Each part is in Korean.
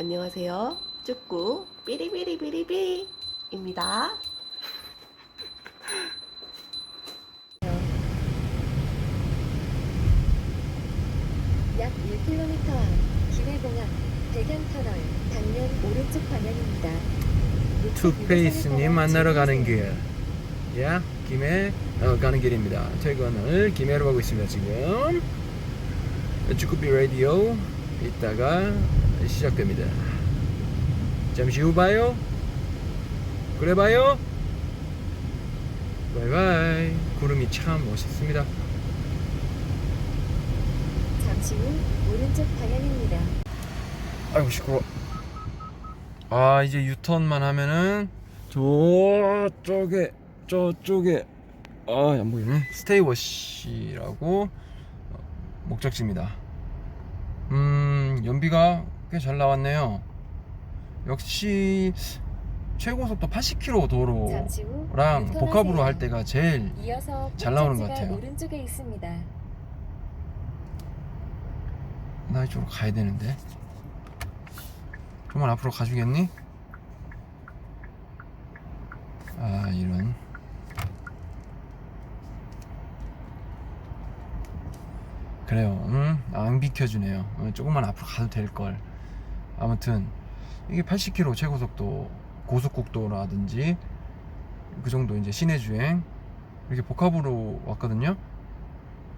안녕하세요. 쭈꾸 삐리삐리삐리삐입니다. 약 1km 앞 김해공항 백양터널 당면 오른쪽 방향입니다. 투페이스님 만나러 가는 길. 야, 김해 어, 가는 길입니다. 퇴근을 김해로 가고 있습니다. 지금 쭈꾸비 라디오 이따가 시작됩니다. 잠시 후 봐요. 그래 봐요. 바이바이. 구름이 참 멋있습니다. 잠시 후 오른쪽 방향입니다. 아이고 시끄러. 아 이제 유턴만 하면은 저쪽에 저쪽에 아안 보이네. 스테이워시라고 어, 목적지입니다. 음 연비가 꽤 잘 나왔네요. 역시 최고 속도 80km 도로랑 복합으로 유턴하세요. 할 때가 제일 잘 나오는 것 같아요. 오른쪽에 있습니다. 나 이쪽으로 가야 되는데. 좀만 앞으로 가주겠니? 아 이런. 그래요. 응? 안 비켜주네요. 어, 조금만 앞으로 가도 될 걸. 아무튼 이게 80km 최고 속도 고속국도라든지 그 정도 이제 시내 주행 이렇게 복합으로 왔거든요.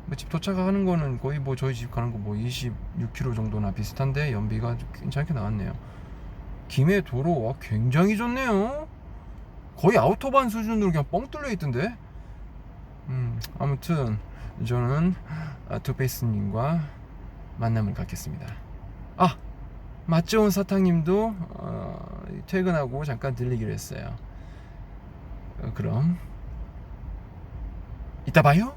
뭐집 도착하는 거는 거의 뭐 저희 집 가는 거 뭐 26km 정도나 비슷한데 연비가 좀 괜찮게 나왔네요. 김해 도로 와 굉장히 좋네요. 거의 아우토반 수준으로 그냥 뻥 뚫려 있던데. 음 아무튼 저는 아, 투페이스님과 만남을 갖겠습니다. 아 맛 좋은 사탕님도 어, 퇴근하고 잠깐 들리기로 했어요. 어, 그럼 이따 봐요.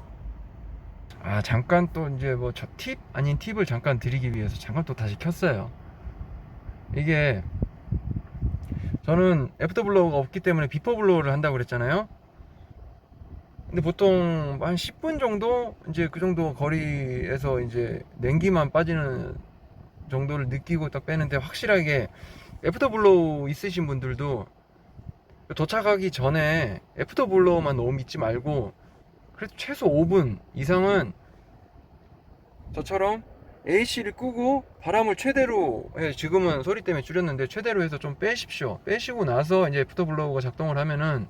아 잠깐 또 이제 뭐 저 팁 아닌 팁을 잠깐 드리기 위해서 잠깐 또 다시 켰어요. 이게 저는 애프터 블로우가 없기 때문에 비포 블로우를 한다고 그랬잖아요. 근데 보통 한 10분 정도 이제 그 정도 거리에서 이제 냉기만 빠지는 정도를 느끼고 딱 빼는데 확실하게 애프터 블로우 있으신 분들도 도착하기 전에 애프터 블로우만 너무 믿지 말고 그래도 최소 5분 이상은 저처럼 AC를 끄고 바람을 최대로 해 지금은 소리 때문에 줄였는데 최대로 해서 좀 빼십시오. 빼시고 나서 이제 애프터블로우가 작동을 하면은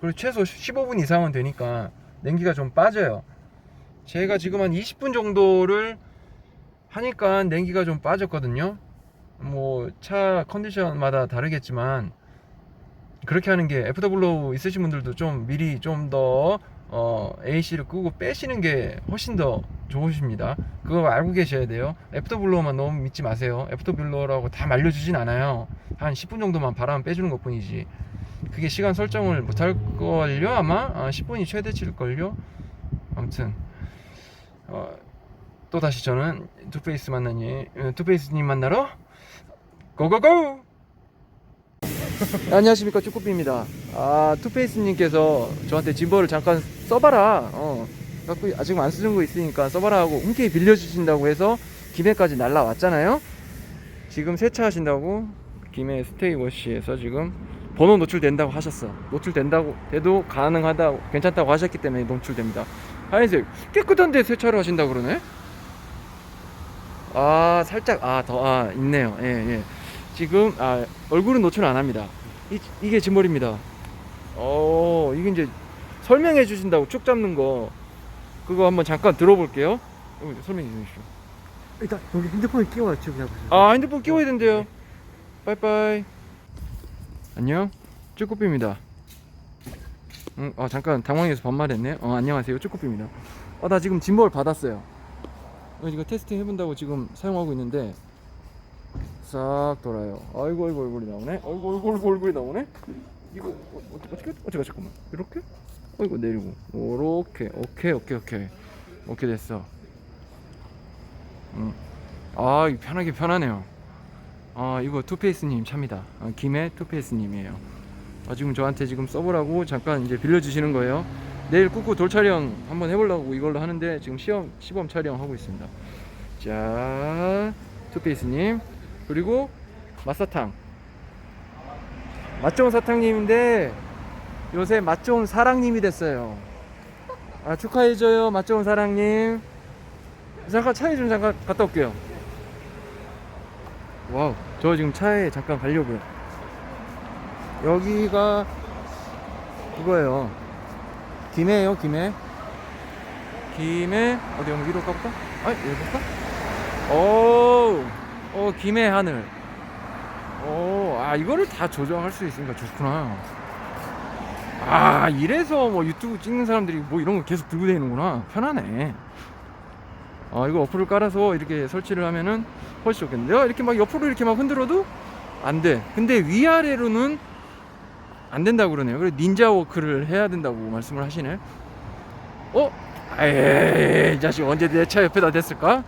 그리고 최소 15분 이상은 되니까 냉기가 좀 빠져요. 제가 지금 한 20분 정도를 하니까 냉기가 좀 빠졌거든요. 뭐 차 컨디션마다 다르겠지만 그렇게 하는 게 애프터블로우 있으신 분들도 좀 미리 좀더 어, AC를 끄고 빼시는 게 훨씬 더 좋으십니다. 그거 알고 계셔야 돼요. 애프터블로어만 너무 믿지 마세요. 애프터블로어라고 다 말려주진 않아요. 한 10분 정도만 바람 빼주는 것 뿐이지. 그게 시간 설정을 못할 걸요, 아마? 아, 10분이 최대치일 걸요? 아무튼, 어, 또 다시 저는 투페이스 만나니, 어, 투페이스님 만나러 고고고! 안녕하십니까 쭈꾸비입니다. 아 투페이스님께서 저한테 짐벌을 잠깐 써봐라. 어, 갖고 아직 안 쓰는 거 있으니까 써봐라 하고 흔쾌히 빌려주신다고 해서 김해까지 날라왔잖아요. 지금 세차하신다고 김해 스테이워시에서 지금 번호 노출된다고 하셨어. 노출된다고 돼도 가능하다 괜찮다고 하셨기 때문에 노출됩니다. 하얀색 깨끗한데 세차를 하신다 그러네. 아 살짝 아더아 있네요. 예 예. 지금 아 얼굴은 노출 안 합니다. 이, 이게 짐벌입니다. 어 이게 이제 설명해 주신다고 쭉 잡는 거 그거 한번 잠깐 들어볼게요. 이거 설명해 주십시오. 일단 여기 핸드폰을 끼워야 지금 잡으세요. 아 핸드폰 끼워야 된대요. 빠이빠이. 안녕. 쭈꾸삐입니다. 응, 아 잠깐 당황해서 반말했네. 어 안녕하세요 쭈꾸삐입니다. 아나 지금 짐벌 받았어요. 어, 이거 테스트 해본다고 지금 사용하고 있는데 싹 돌아요. 아이고 아이고 얼굴이 나오네. 아이고 아이고 얼굴 얼굴이 나오네. 이거 어, 어떻게 어떻게 잠깐만 이렇게? 어이구 내리고 오렇게 오케이 오케이 오케이 오케이 됐어. 음. 아 편하게 편하네요. 아 이거 투페이스님 차입니다. 아, 김해 투페이스님이에요. 아, 지금 저한테 지금 써보라고 잠깐 이제 빌려주시는 거예요. 내일 꾹꾹 돌 촬영 한번 해보려고 이걸로 하는데 지금 시험 시범 촬영 하고 있습니다. 자 투페이스님. 그리고 맛사탕. 맛 좋은 사탕님인데 요새 맛 좋은 사랑님이 됐어요. 아 축하해줘요 맛 좋은 사랑님. 잠깐 차에 좀 잠깐 갔다 올게요. 와우 저 지금 차에 잠깐 가려고요 여기가 그거예요. 김해예요 김해? 김해? 어디 한번 위로 가볼까? 아 여기 볼까? 오, 어 김해 하늘. 오 아 이거를 다 조정할 수 있으니까 좋구나. 아 이래서 뭐 유튜브 찍는 사람들이 뭐 이런 거 계속 들고 다니는구나. 편하네. 아 이거 어플을 깔아서 이렇게 설치를 하면은 훨씬 좋겠는데 내가 이렇게 막 옆으로 이렇게 막 흔들어도 안 돼. 근데 위아래로는 안 된다고 그러네요. 그래 닌자 워크를 해야 된다고 말씀을 하시네. 어? 에이 이 자식 언제 내 차 옆에다 댔을까?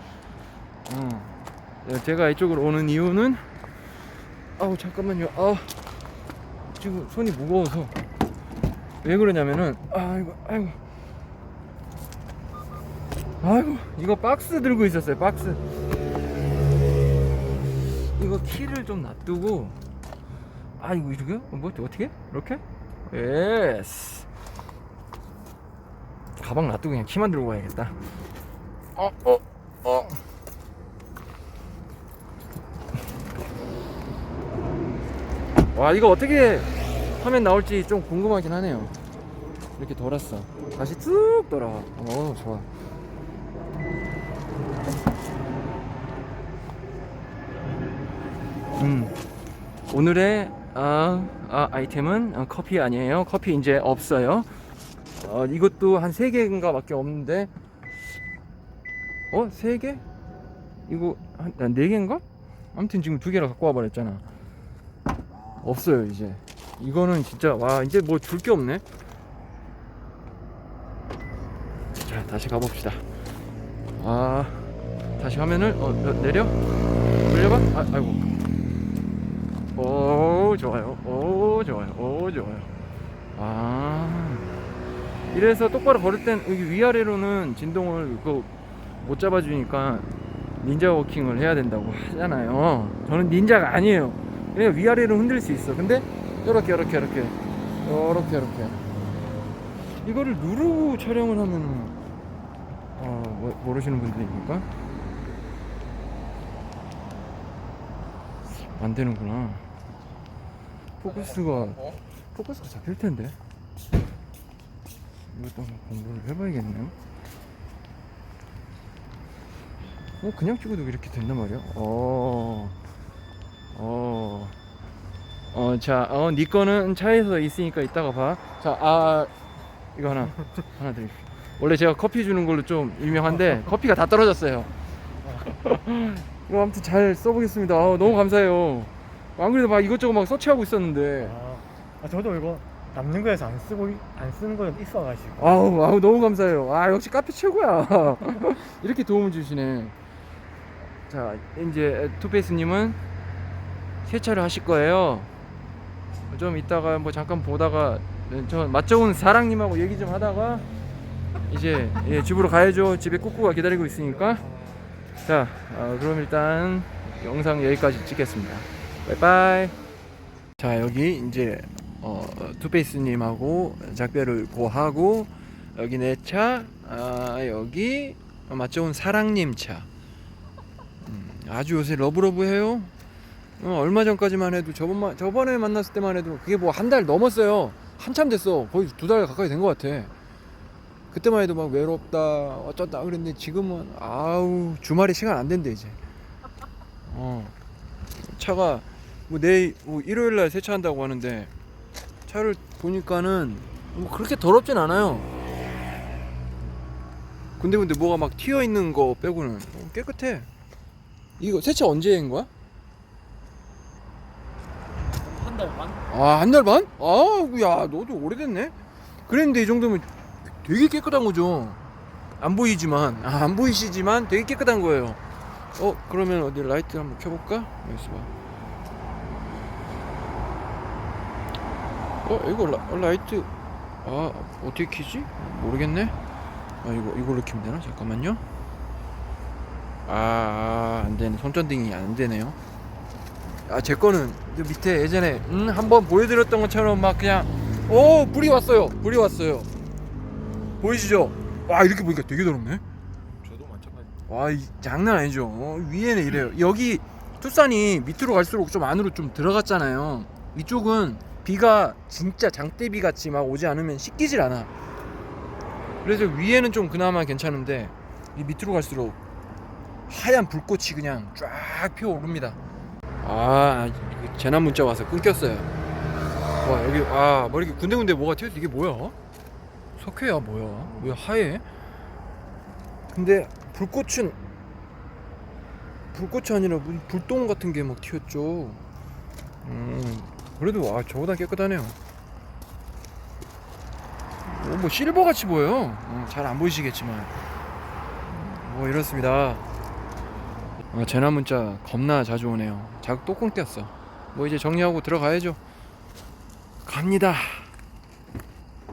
어. 네, 제가 이쪽으로 오는 이유는 아우 잠깐만요. 아 지금 손이 무거워서. 왜 그러냐면은 아이고 아이고. 아이고 이거 박스 들고 있었어요 박스. 이거 키를 좀 놔두고 아 이거 이렇게? 뭐 어떻게? 이렇게? 예스. 가방 놔두고 그냥 키만 들고 가야겠다. 어 어 어. 와 이거 어떻게 화면 나올지 좀 궁금하긴 하네요. 이렇게 돌았어. 다시 쭉 돌아와 어 좋아. 음. 오늘의 아, 아, 아이템은 어, 커피 아니에요. 커피 이제 없어요. 어, 이것도 한 3개인가 밖에 없는데. 어? 3개? 이거 한 4개인가? 아무튼 지금 두 개를 갖고 와버렸잖아. 없어요 이제. 이거는 진짜 와 이제 뭐 줄 게 없네. 자 다시 가봅시다. 아 다시 화면을 어 내- 내려? 돌려봐? 아, 아이고 오 좋아요. 오 좋아요. 오 좋아요. 아. 이래서 똑바로 걸을 땐 여기 위아래로는 진동을 그못 잡아주니까 닌자 워킹을 해야 된다고 하잖아요. 저는 닌자가 아니에요. 그냥 위아래로 흔들 수 있어. 근데 요렇게 요렇게 요렇게. 요렇게 요렇게. 이거를 누르고 촬영을 하면 어, 뭐- 모르시는 분들입니까? 안 되는구나 포커스가 포커스가 잡힐 텐데 이것도 한번 공부를 해봐야겠네요 어 그냥 찍어도 이렇게 된단 말이야 어 어. 어, 자, 어, 니 거는 차에서 있으니까 이따가 봐. 자, 아, 이거 하나, 하나 드릴게요. 원래 제가 커피 주는 걸로 좀 유명한데, 커피가 다 떨어졌어요. 이거 아무튼 잘 써보겠습니다. 아, 너무 감사해요. 안 그래도 막 이것저것 막 서치하고 있었는데, 아, 아, 저도 이거 남는 거에서 안 쓰고 안 쓰는 거는 있어가지고. 아우, 아우, 너무 감사해요. 아, 역시 카페 최고야. 이렇게 도움을 주시네. 자, 이제 투페이스님은 세차를 하실 거예요. 좀 이따가 뭐 잠깐 보다가 저 맛좋은 사랑님하고 얘기 좀 하다가 이제 예, 집으로 가야죠. 집에 꾸꾸가 기다리고 있으니까. 자, 어, 그럼 일단 영상 여기까지 찍겠습니다. 바이바이. 자, 여기 이제 어, 투페이스님하고 작별을 고하고 여기 내 차, 아, 여기 맛좋은 사랑님 차. 음, 아주 요새 러브러브해요. 어, 얼마 전까지만 해도 저번만 저번에 만났을 때만 해도 그게 뭐 한 달 넘었어요. 한참 됐어. 거의 두 달 가까이 된 것 같아. 그때만 해도 막 외롭다 어쩌다 그랬는데 지금은 아우 주말에 시간 안 된대 이제. 어 차가 뭐 내일 뭐 일요일 날 세차한다고 하는데 차를 보니까는 뭐 그렇게 더럽진 않아요. 근데 근데 뭐가 막 튀어 있는 거 빼고는 어, 깨끗해. 이거 세차 언제 한 거야? 한 달 반? 아, 한 달 반? 아, 야, 너도 오래됐네? 그랬는데 이 정도면 되게 깨끗한 거죠. 안 보이지만, 아, 안 보이시지만 되게 깨끗한 거예요. 어, 그러면 어디 라이트 한번 켜볼까? 여기서 봐. 어, 이거 라, 라이트, 아, 어떻게 켜지? 모르겠네? 아, 이거, 이걸로 켜면 되나? 잠깐만요. 아, 아, 안 되네. 손전등이 안 되네요. 아 제 거는 저 밑에 예전에 음, 한번 보여드렸던 것처럼 막 그냥 오 불이 왔어요 불이 왔어요 보이시죠 와 이렇게 보니까 되게 더럽네 저도 마찬가지. 와 이, 장난 아니죠 어, 위에는 이래요 여기 투싼이 밑으로 갈수록 좀 안으로 좀 들어갔잖아요 이쪽은 비가 진짜 장대비 같이 막 오지 않으면 씻기질 않아. 그래서 위에는 좀 그나마 괜찮은데 이 밑으로 갈수록 하얀 불꽃이 그냥 쫙 피어오릅니다. 아 재난 문자 와서 끊겼어요. 와 여기 아 머리 군데군데 뭐가 튀어있어 이게 뭐야? 석회야 뭐야? 왜 하얘? 근데 불꽃은 불꽃이 아니라 무슨 불똥 같은 게 막 튀었죠. 음 그래도 아 저보다 깨끗하네요 어, 뭐 실버 같이 보여요 어, 잘안 보이시겠지만 음, 뭐 이렇습니다 아, 재난 문자 겁나 자주 오네요. 자꾸 또 끊겼어. 뭐 이제 정리하고 들어가야죠. 갑니다.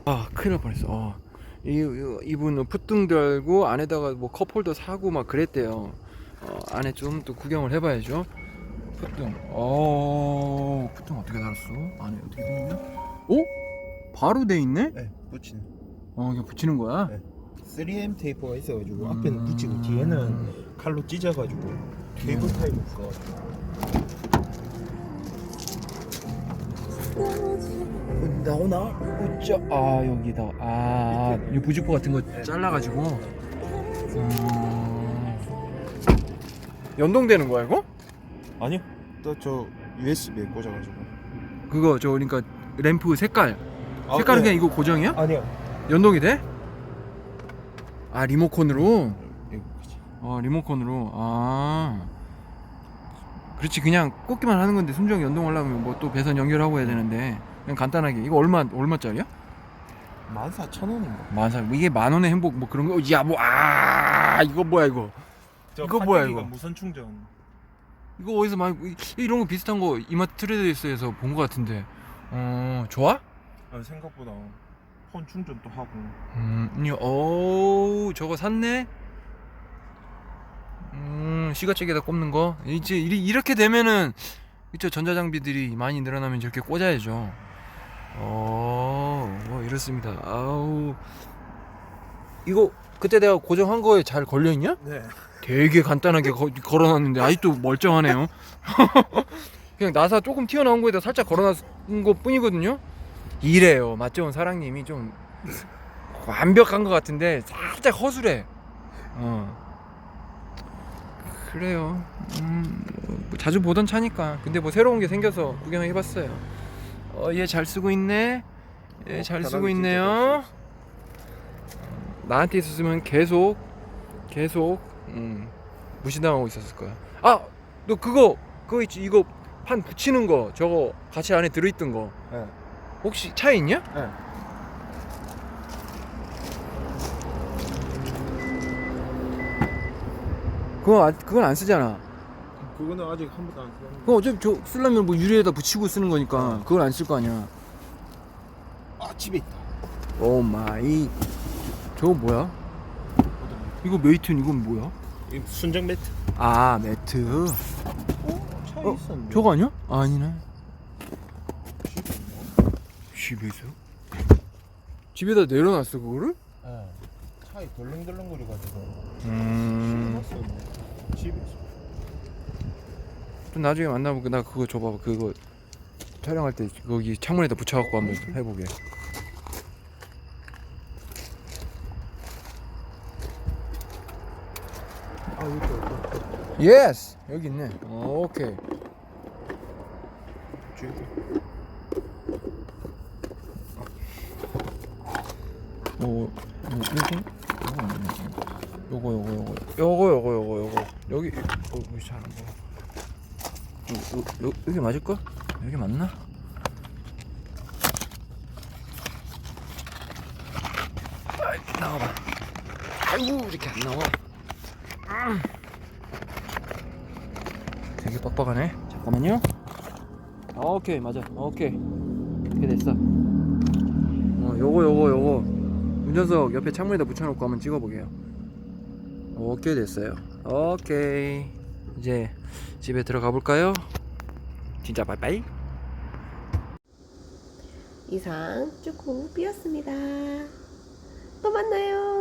아 큰일 날 뻔했어. 어. 이, 이 이분 푸뚱 달고 안에다가 뭐 컵홀더 사고 막 그랬대요. 어, 안에 좀 또 구경을 해봐야죠. 푸뚱. 어 푸뚱 어떻게 달았어? 안에 어떻게 돼 있냐? 오? 바로 돼 있네? 네, 붙이는. 어 이거 붙이는 거야? 네. 3M 테이프가 있어가지고 음. 앞에는 붙이고 뒤에는 칼로 찢어가지고 케이블 타입을 써가지고. 나오나? 우짜 아 여기다 아 이 부직포 같은 거 잘라가지고 음... 연동되는 거야 이거? 아니요. 또저 USB에 꽂아가지고. 그거 저 그러니까 램프 색깔 아, 색깔은 네. 그냥 이거 고정이야? 아니요. 연동이 돼? 아 리모컨으로? 아 리모컨으로 아 그렇지 그냥 꽂기만 하는 건데 순정 연동하려면 뭐 또 배선 연결하고 해야 되는데 그냥 간단하게 이거 얼마 얼마짜리야? 14,000원인가? 만사 이게 만 원의 행복 뭐 그런 거 야 뭐 아 이거 뭐야 이거 이거 뭐야, 이거? 무선 충전. 이거 어디서 많이 이- 이런 거 비슷한 거 이마트 트레이더스에서 본 거 같은데 어 좋아? 아, 생각보다 폰 충전도 하고. 음, 이- 어우 저거 샀네. 음, 시가책에다 꼽는 거. 이제 이리- 이렇게 되면은 이쪽 전자장비들이 많이 늘어나면 저렇게 꽂아야죠. 어, 뭐 이렇습니다. 아우, 이거 그때 내가 고정한 거에 잘 걸려 있냐? 네. 되게 간단하게 거- 걸어놨는데 아직도 멀쩡하네요. 그냥 나사 조금 튀어나온 거에다 살짝 걸어놨은 것 뿐이거든요. 이래요. 맛좋은 사랑님이 좀 완벽한 것 같은데 살짝 허술해. 어. 그래요. 음, 뭐 자주 보던 차니까. 근데 뭐 새로운 게 생겨서 구경해봤어요. 어, 얘 잘 쓰고 있네. 얘 어, 잘 쓰고 있네요. 나한테 있었으면 계속 계속 음, 무시당하고 있었을 거야. 아, 너 그거 그거 있지? 이거 판 붙이는 거 저거 같이 안에 들어있던 거 네. 혹시 차에 있냐? 네. 그거 아, 그건 안 쓰잖아. 그거는 아직 한 번도 안 써봤는데. 그거 어차피 저 쓰려면 뭐 유리에다 붙이고 쓰는 거니까 그걸 안 쓸 거 아니야. 아, 집에 있다. 오 마이. 저거 뭐야? 이거 메이튼 이건 뭐야? 이 순정 매트. 아 매트. 어? 차에 어, 있었는데. 저거 아니야? 아, 아니네. 집에서? 집에다 내려놨어 그거를? 네. 차에 덜렁덜렁거려가지고. 음. 실어놨었는데. 집에 있어. 좀 나중에 만나보고 나 그거 줘봐 그거 촬영할 때 거기 창문에다 붙여갖고 한번 해보게 아, 여기 있다. 예스 여기 있네 어, 오케이 저기. 뭐, 뭐 이거? 요거 요거 요거 요거 요거 요거 요거 여기 어, 잘안 보여 요, 요, 요, 여기 맞을까? 여기 맞나? 아이, 나와봐 아이고 이렇게 안 나와 음. 되게 빡빡하네. 잠깐만요. 오케이 맞아. 오케이. 이렇게 됐어. 어 요거 요거 요거. 운전석 옆에 창문에다 붙여놓고 한번 찍어보게요. 오케이 됐어요. 오케이. 이제 집에 들어가 볼까요? 진짜 바이바이. 이상 쭈꾸 삐었습니다. 또 만나요.